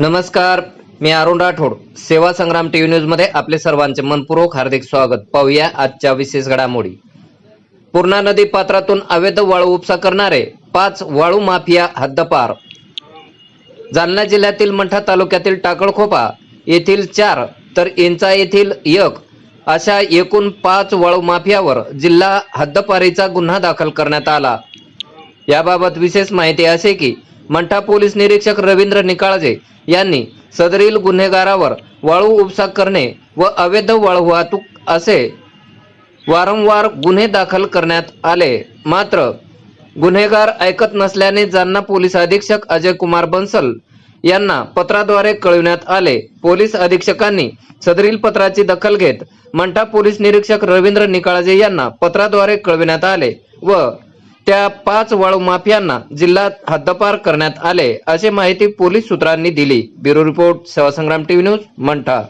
नमस्कार मी अरुण राठोड. सेवा संग्राम टीव्ही न्यूजमध्ये आपले सर्वांचे मनपूर्वक हार्दिक स्वागत. पाहूया आजच्या विशेष घडामोडी. पूर्णा नदी पात्रातून अवैध वाळू उपसा करणारे पाच वाळू माफिया हद्दपार. जालना जिल्ह्यातील मंठा तालुक्यातील टाकळखोपा येथील चार तर इंचा येथील एक अशा एकूण पाच वाळू माफियावर जिल्हा हद्दपारीचा गुन्हा दाखल करण्यात आला. याबाबत विशेष माहिती असे की मंठा पोलीस निरीक्षक रवींद्र निकाळजे यांनी सदरील गुन्हेगारावर वाळू उपसा करणे व अवैध वाळू वाहतूक असे वारंवार गुन्हे दाखल करण्यात आले. मात्र गुन्हेगार ऐकत नसल्याने जालना पोलीस अधीक्षक अजय कुमार बन्सल यांना पत्राद्वारे कळविण्यात आले. पोलीस अधीक्षकांनी सदरील पत्राची दखल घेत मंठा पोलीस निरीक्षक रवींद्र निकाळजे यांना पत्राद्वारे कळविण्यात आले व त्या पाच वाळू माफियांना जिल्ह्यात हद्दपार करण्यात आले अशी माहिती पोलीस सूत्रांनी दिली. Bureau report Sevasangram TV news Mantha.